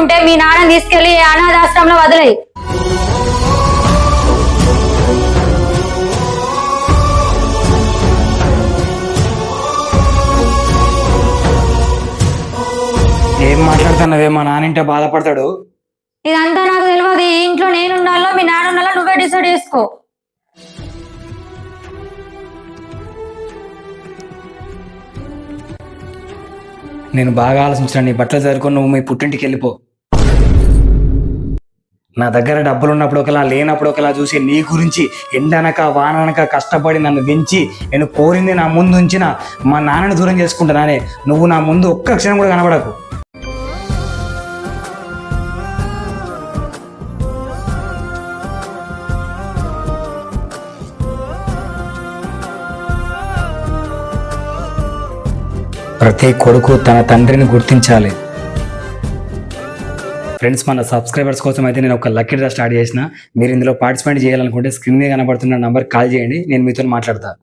ఉంటే మీ నాన్న తీసుకెళ్ళి అనాథాశ్రమంలో వదిలేయి. ఏం మాట్లాడుతున్నావే? మా నాన్నింటే బాధపడతాడు. ఇదంతా నాకు తెలియదు ఈ ఇంట్లో నేను ఉండాలో మీ నాన్న ఉండాలో నువ్వే డిసైడ్ చేసుకో. నేను బాగా ఆలోచించిన నీ బట్టలు చదువుకొని నువ్వు మీ పుట్టింటికి వెళ్ళిపో. నా దగ్గర డబ్బులు ఉన్నప్పుడు ఒకలా లేనప్పుడు ఒకలా చూసి నీ గురించి ఎండనక వాననక కష్టపడి నన్ను పెంచి నేను కోరింది నా ముందు ఉంచిన మా నాన్నని దూరం చేసుకుంటున్నానే నువ్వు నా ముందు ఒక్క క్షణం కూడా కనబడకు. ప్రతి కొడుకు తన తండ్రిని గుర్తించాలి. ఫ్రెండ్స్ మన సబ్స్క్రైబర్స్ కోసం అయితే నేను ఒక లక్కీ డ్రా స్టార్ట్ చేసిన. మీరు ఇందులో పార్టిసిపేట్ చేయాలనుకుంటే స్క్రీన్ మీద కనబడుతున్న నంబర్ కాల్ చేయండి. నేను మీతో మాట్లాడతాను